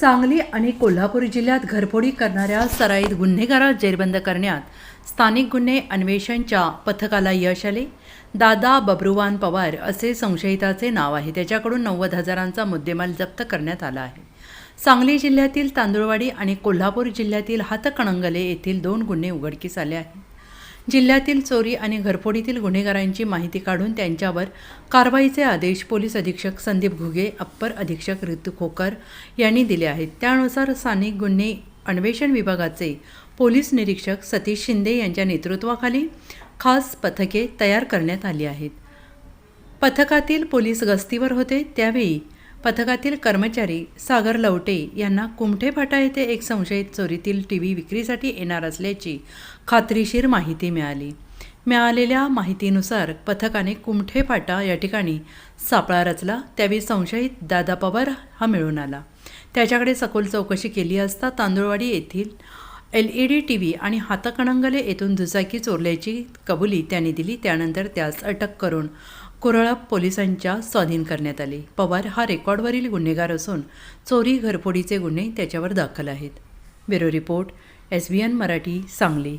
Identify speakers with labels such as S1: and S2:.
S1: सांगली आणि कोल्हापूर जिल्ह्यात घरफोडी करणाऱ्या सराईत गुन्हेगारा जेरबंद करण्यात स्थानिक गुन्हे अन्वेषणच्या पथकाला यश आले. दादा बब्रुवान पवार असे संशयिताचे नाव आहे. त्याच्याकडून नव्वद हजारांचा मुद्देमाल जप्त करण्यात आला आहे. सांगली जिल्ह्यातील तांदुळवाडी आणि कोल्हापूर जिल्ह्यातील हातकणंगले येथील दोन गुन्हे उघडकीस आले आहेत. जिल्ह्यातील चोरी आणि घरफोडीतील गुन्हेगारांची माहिती काढून त्यांच्यावर कारवाईचे आदेश पोलीस अधीक्षक संदीप घुगे अप्पर अधीक्षक ऋतू खोकर यांनी दिले आहेत. त्यानुसार स्थानिक गुन्हे अन्वेषण विभागाचे पोलीस निरीक्षक सतीश शिंदे यांच्या नेतृत्वाखाली खास पथके तयार करण्यात आली आहेत. पथकातील पोलीस गस्तीवर होते त्यावेळी पथकातील कर्मचारी सागर लवटे यांना कुमठे फाटा येथे एक संशयित चोरीतील टी व्ही विक्रीसाठी येणार असल्याची खात्रीशीर माहिती मिळाली. मिळालेल्या माहितीनुसार पथकाने कुमठे फाटा या ठिकाणी सापळा रचला. त्यावेळी संशयित दादा पवार हा मिळून आला. त्याच्याकडे सखोल चौकशी केली असता तांदुळवाडी येथील L E D T V आणि हातकणंगले येथून दुचाकी चोरल्याची कबुली त्याने दिली. त्यानंतर त्यास अटक करून कुरळप पोलिसांच्या स्वाधीन करण्यात आले. पवार हा रेकॉर्डवरील गुन्हेगार असून चोरी घरफोडीचे गुन्हे त्याच्यावर दाखल आहेत. Bureau report S B N Marathi Sangli.